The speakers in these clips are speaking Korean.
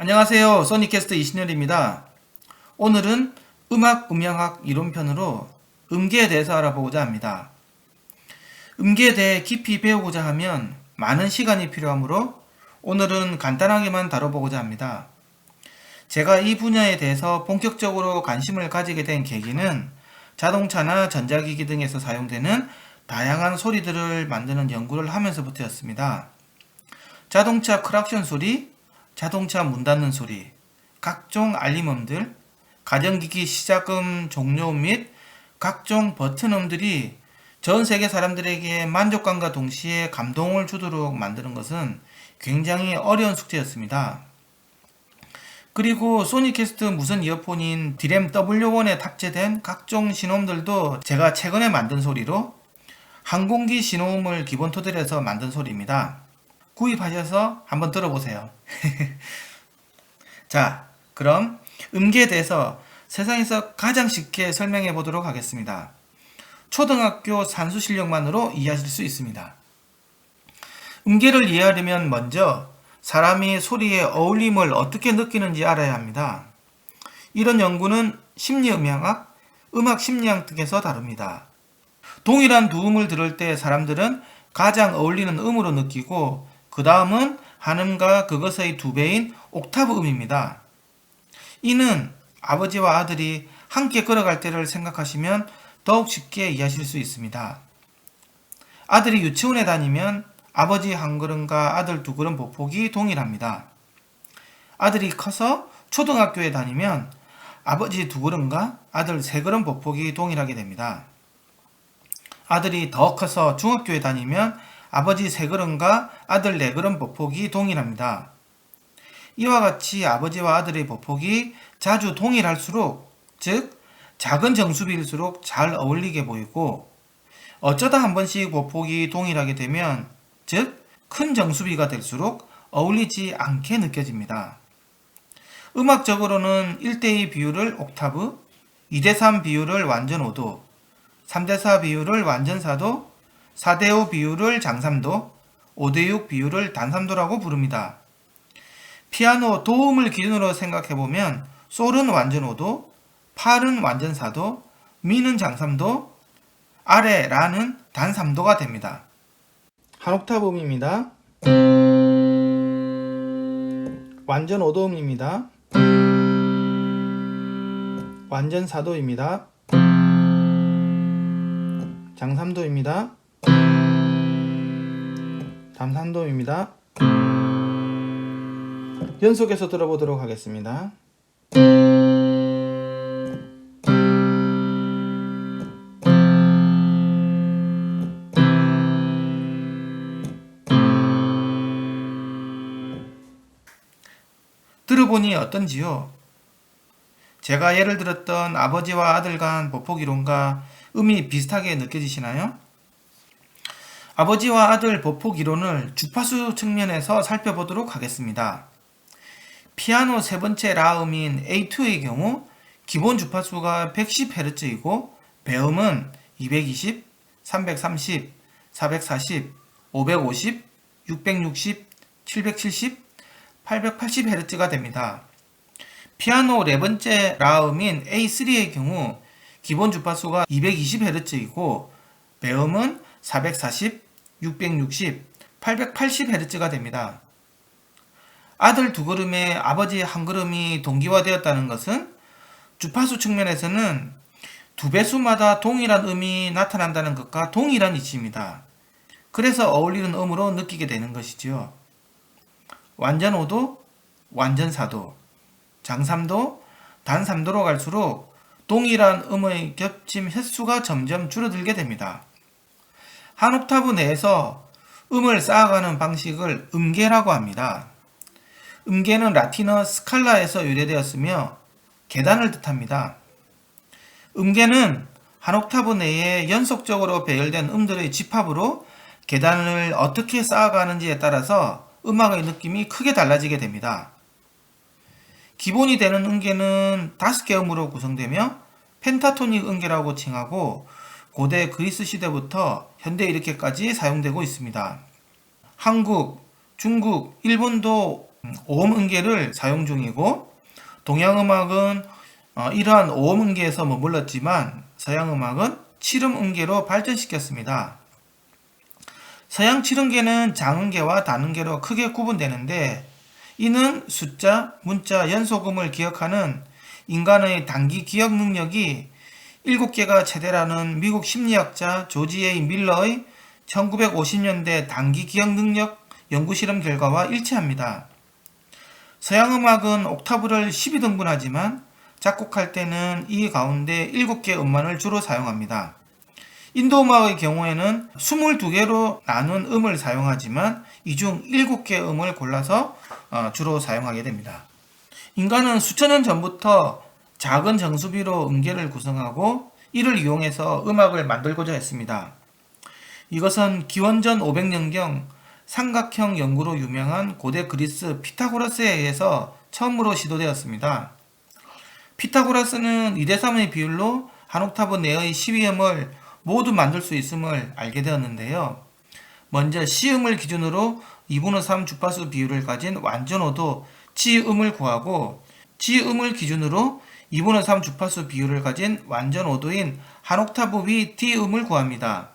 안녕하세요. 소니캐스트 이신열입니다. 오늘은 음악 음향학 이론편으로 음계에 대해서 알아보고자 합니다. 음계에 대해 깊이 배우고자 하면 많은 시간이 필요하므로 오늘은 간단하게만 다뤄보고자 합니다. 제가 이 분야에 대해서 본격적으로 관심을 가지게 된 계기는 자동차나 전자기기 등에서 사용되는 다양한 소리들을 만드는 연구를 하면서부터였습니다. 자동차 크락션 소리, 자동차 문 닫는 소리, 각종 알림음들, 가정기기 시작음 종료음 및 각종 버튼음들이 전 세계 사람들에게 만족감과 동시에 감동을 주도록 만드는 것은 굉장히 어려운 숙제였습니다. 그리고 소니캐스트 무선 이어폰인 디램 W1에 탑재된 각종 신호음들도 제가 최근에 만든 소리로 항공기 신호음을 기본 토대로 해서 만든 소리입니다. 구입하셔서 한번 들어보세요. 자, 그럼 음계에 대해서 세상에서 가장 쉽게 설명해 보도록 하겠습니다. 초등학교 산수 실력만으로 이해하실 수 있습니다. 음계를 이해하려면 먼저 사람이 소리의 어울림을 어떻게 느끼는지 알아야 합니다. 이런 연구는 심리음향학, 음악 심리학 등에서 다룹니다. 동일한 두 음을 들을 때 사람들은 가장 어울리는 음으로 느끼고 그 다음은 한음과 그것의 두 배인 옥타브 음입니다. 이는 아버지와 아들이 함께 걸어갈 때를 생각하시면 더욱 쉽게 이해하실 수 있습니다. 아들이 유치원에 다니면 아버지 한 걸음과 아들 두 걸음 보폭이 동일합니다. 아들이 커서 초등학교에 다니면 아버지 두 걸음과 아들 세 걸음 보폭이 동일하게 됩니다. 아들이 더 커서 중학교에 다니면 아버지 세 걸음과 아들 네 걸음 보폭이 동일합니다. 이와 같이 아버지와 아들의 보폭이 자주 동일할수록, 즉, 작은 정수비일수록 잘 어울리게 보이고, 어쩌다 한 번씩 보폭이 동일하게 되면, 즉, 큰 정수비가 될수록 어울리지 않게 느껴집니다. 음악적으로는 1대2 비율을 옥타브, 2대3 비율을 완전 5도, 3대4 비율을 완전 4도, 4대5 비율을 장삼도, 5대6 비율을 단삼도라고 부릅니다. 피아노 도움을 기준으로 생각해보면 솔은 완전 5도, 팔은 완전 4도, 미는 장삼도, 아래 라는 단 3도가 됩니다. 한 옥타브 음입니다. 완전 5도음입니다. 완전 4도입니다. 장삼도입니다. 담삼도입니다. 연속해서 들어보도록 하겠습니다. 들어보니 어떤지요? 제가 예를 들었던 아버지와 아들 간 보폭 이론과 음이 비슷하게 느껴지시나요? 아버지와 아들 보폭 이론을 주파수 측면에서 살펴보도록 하겠습니다. 피아노 세 번째 라음인 A2의 경우 기본 주파수가 110Hz이고 배음은 220, 330, 440, 550, 660, 770, 880Hz가 됩니다. 피아노 네 번째 라음인 A3의 경우 기본 주파수가 220Hz이고 배음은 440, 660, 880Hz가 됩니다. 아들 두 걸음에 아버지 한 걸음이 동기화되었다는 것은 주파수 측면에서는 두 배수마다 동일한 음이 나타난다는 것과 동일한 이치입니다. 그래서 어울리는 음으로 느끼게 되는 것이지요. 완전 5도, 완전 4도, 장 3도, 단 3도로 갈수록 동일한 음의 겹침 횟수가 점점 줄어들게 됩니다. 한 옥타브 내에서 음을 쌓아가는 방식을 음계라고 합니다. 음계는 라틴어 스칼라에서 유래되었으며 계단을 뜻합니다. 음계는 한 옥타브 내에 연속적으로 배열된 음들의 집합으로 계단을 어떻게 쌓아가는지에 따라서 음악의 느낌이 크게 달라지게 됩니다. 기본이 되는 음계는 다섯 개 음으로 구성되며 펜타토닉 음계라고 칭하고 고대 그리스 시대부터 현대 이렇게까지 사용되고 있습니다. 한국, 중국, 일본도 음, 오음 음계를 사용 중이고 동양 음악은 어, 이러한 오음 음계에서 머물렀지만 서양 음악은 칠음 음계로 발전시켰습니다. 서양 칠음계는 장음계와 단음계로 크게 구분되는데 이는 숫자, 문자, 연속음을 기억하는 인간의 단기 기억 능력이 7개가 최대라는 미국 심리학자 조지 에이 밀러의 1950년대 단기 기억 능력 연구 실험 결과와 일치합니다. 서양 음악은 옥타브를 12등분하지만 작곡할 때는 이 가운데 7개 음만을 주로 사용합니다. 인도 음악의 경우에는 22개로 나눈 음을 사용하지만 이 중 7개 음을 골라서 어, 주로 사용하게 됩니다. 인간은 수천 년 전부터 작은 정수비로 음계를 구성하고 이를 이용해서 음악을 만들고자 했습니다. 이것은 기원전 500년경 삼각형 연구로 유명한 고대 그리스 피타고라스에 의해서 처음으로 시도되었습니다. 피타고라스는 2대 3의 비율로 한 옥타브 내의 12음을 모두 만들 수 있음을 알게 되었는데요. 먼저 C음을 기준으로 2분의 3 주파수 비율을 가진 완전오도 G음을 구하고 G음을 기준으로 2분의 3 주파수 비율을 가진 완전 오도인 한 옥타브 위 D음을 구합니다.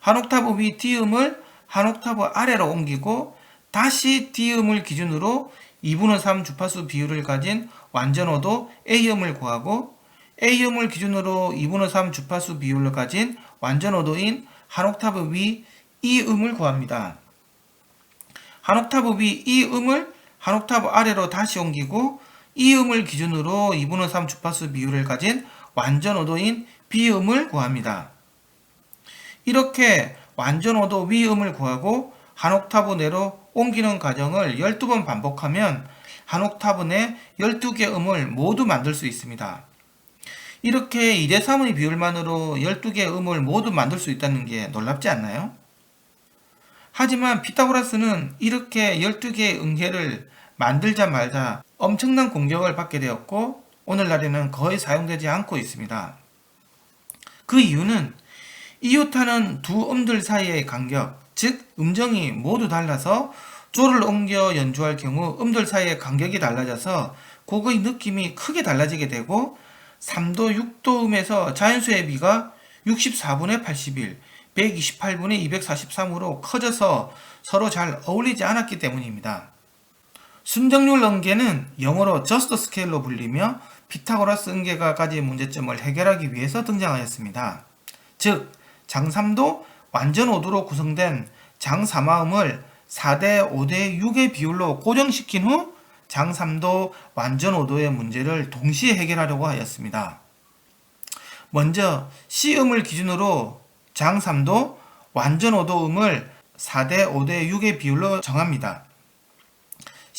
한 옥타브 위 D음을 한 옥타브 아래로 옮기고 다시 D음을 기준으로 2분의 3 주파수 비율을 가진 완전 오도 A음을 구하고 A음을 기준으로 2분의 3 주파수 비율을 가진 완전 오도인 한 옥타브 위 E음을 구합니다. 한 옥타브 위 E음을 한 옥타브 아래로 다시 옮기고 E음을 기준으로 2분의 3 주파수 비율을 가진 완전 오도인 B음을 구합니다. 이렇게 완전 오도 위음을 구하고 한 옥타브 내로 옮기는 과정을 12번 반복하면 한 옥타브 내 12개 음을 모두 만들 수 있습니다. 이렇게 2대 3의 비율만으로 12개 음을 모두 만들 수 있다는 게 놀랍지 않나요? 하지만 피타고라스는 이렇게 12개의 음계를 만들자마자 엄청난 공격을 받게 되었고 오늘날에는 거의 사용되지 않고 있습니다. 그 이유는 이웃하는 두 음들 사이의 간격, 즉 음정이 모두 달라서 조를 옮겨 연주할 경우 음들 사이의 간격이 달라져서 곡의 느낌이 크게 달라지게 되고 3도, 6도 음에서 자연수의 비가 64분의 81, 128분의 243으로 커져서 서로 잘 어울리지 않았기 때문입니다. 순정률 음계는 영어로 just scale로 불리며 피타고라스 음계가 가진 문제점을 해결하기 위해서 등장하였습니다. 즉, 장3도 완전 5도로 구성된 장3화음을 4대 5대 6의 비율로 고정시킨 후 장3도 완전 5도의 문제를 동시에 해결하려고 하였습니다. 먼저 C음을 기준으로 장3도 완전 5도 음을 4대 5대 6의 비율로 정합니다.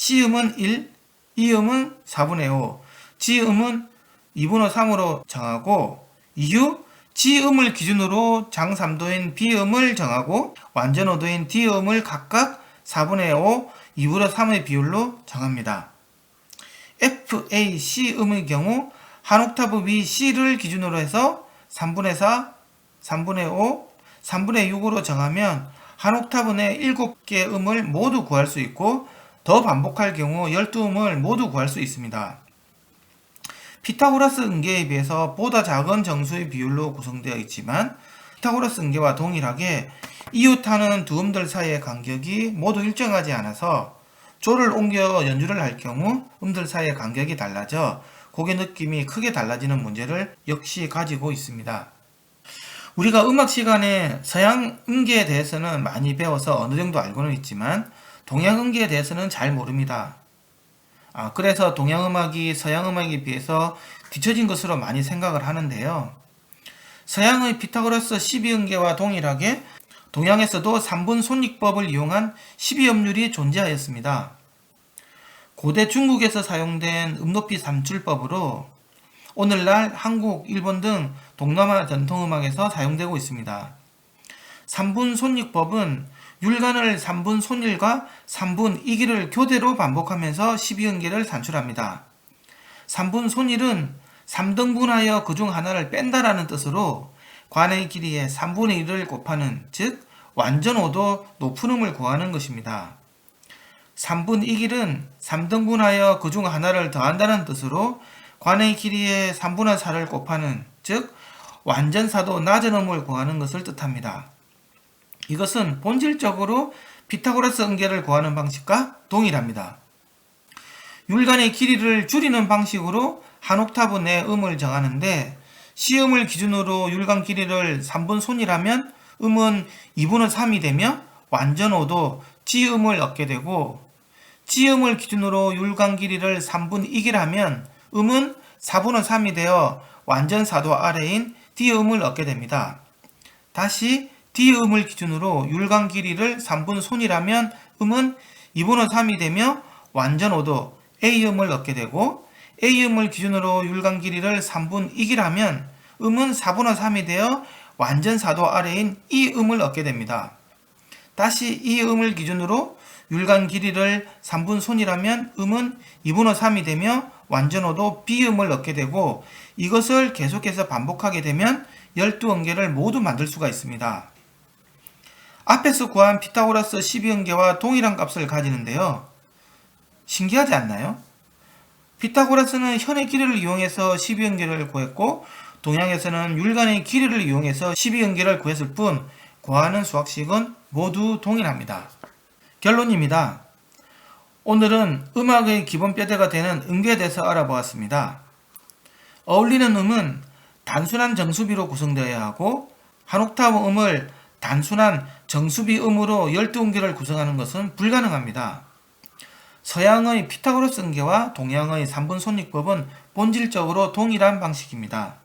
C음은 1, E음은 4분의 5, G음은 2분의 3으로 정하고 이후 G음을 기준으로 장3도인 B음을 정하고 완전 5도인 D음을 각각 4분의 5, 2분의 3의 비율로 정합니다. F, A, C 음의 경우 한 옥타브 위 C를 기준으로 해서 3분의 4, 3분의 5, 3분의 6으로 정하면 한 옥타브 내 7개 음을 모두 구할 수 있고 더 반복할 경우 12음을 모두 구할 수 있습니다. 피타고라스 음계에 비해서 보다 작은 정수의 비율로 구성되어 있지만 피타고라스 음계와 동일하게 이웃하는 두 음들 사이의 간격이 모두 일정하지 않아서 조를 옮겨 연주를 할 경우 음들 사이의 간격이 달라져 곡의 느낌이 크게 달라지는 문제를 역시 가지고 있습니다. 우리가 음악 시간에 서양 음계에 대해서는 많이 배워서 어느 정도 알고는 있지만 동양 음계에 대해서는 잘 모릅니다. 아, 그래서 동양 음악이 서양 음악에 비해서 뒤처진 것으로 많이 생각을 하는데요. 서양의 피타고라스 12음계와 동일하게 동양에서도 3분 손익법을 이용한 12음률이 존재하였습니다. 고대 중국에서 사용된 음높이 산출법으로 오늘날 한국, 일본 등 동남아 전통음악에서 사용되고 있습니다. 3분 손익법은 율간을 3분 손일과 3분 이기를 교대로 반복하면서 12음계를 산출합니다. 3분 손일은 3등분하여 그 중 하나를 뺀다라는 뜻으로 관의 길이의 3분의 1을 곱하는 즉 완전 5도 높은 음을 구하는 것입니다. 3분 2길은 3등분하여 그 중 하나를 더한다는 뜻으로 관의 길이의 3분의 4를 곱하는 즉 완전사도 낮은 음을 구하는 것을 뜻합니다. 이것은 본질적으로 피타고라스 음계를 구하는 방식과 동일합니다. 율간의 길이를 줄이는 방식으로 한 옥타브 내 음을 정하는데 시음을 기준으로 율간 길이를 3분 손이라면 음은 2분의 3이 되며 완전 5도 지음을 얻게 되고 지음을 기준으로 율간 길이를 3분 2기라면 음은 4분의 3이 되어 완전 4도 아래인 D음을 얻게 됩니다. 다시 D음을 기준으로 율간 길이를 3분 손이라면 음은 2분의 3이 되며 완전 5도 A음을 얻게 되고 A음을 기준으로 율간 길이를 3분 2기라면 음은 4분의 3이 되어 완전 4도 아래인 E음을 얻게 됩니다. 다시 이 음을 기준으로 율간 길이를 3분 손이라면 음은 2분의 3이 되며 완전어도 B음을 얻게 되고 이것을 계속해서 반복하게 되면 12음계를 모두 만들 수가 있습니다. 앞에서 구한 피타고라스 12음계와 동일한 값을 가지는데요. 신기하지 않나요? 피타고라스는 현의 길이를 이용해서 12음계를 구했고 동양에서는 율간의 길이를 이용해서 12음계를 구했을 뿐 구하는 수학식은 모두 동일합니다. 결론입니다. 오늘은 음악의 기본 뼈대가 되는 음계에 대해서 알아보았습니다. 어울리는 음은 단순한 정수비로 구성되어야 하고 한 옥타브 음을 단순한 정수비 음으로 12음계를 구성하는 것은 불가능합니다. 서양의 피타고라스 음계와 동양의 3분 손익법은 본질적으로 동일한 방식입니다.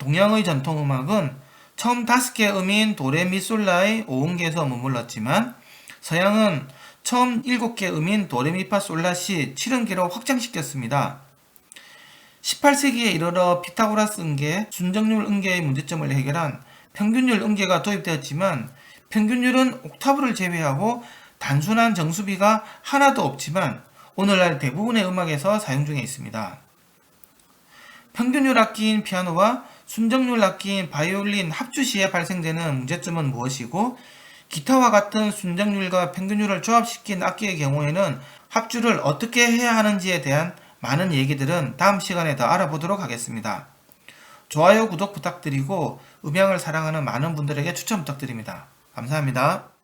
동양의 전통 음악은 처음 다섯 개의 음인 도레미솔라의 5음계에서 머물렀지만 서양은 처음 7개 음인 도레미파솔라시 7음계로 확장시켰습니다. 18세기에 이르러 피타고라스 음계, 순정률 음계의 문제점을 해결한 평균율 음계가 도입되었지만 평균율은 옥타브를 제외하고 단순한 정수비가 하나도 없지만 오늘날 대부분의 음악에서 사용 중에 있습니다. 평균율 악기인 피아노와 순정률 악기인 바이올린 합주 시에 발생되는 문제점은 무엇이고 기타와 같은 순정률과 평균율을 조합시킨 악기의 경우에는 합주를 어떻게 해야 하는지에 대한 많은 얘기들은 다음 시간에 더 알아보도록 하겠습니다. 좋아요, 구독 부탁드리고 음향을 사랑하는 많은 분들에게 추천 부탁드립니다. 감사합니다.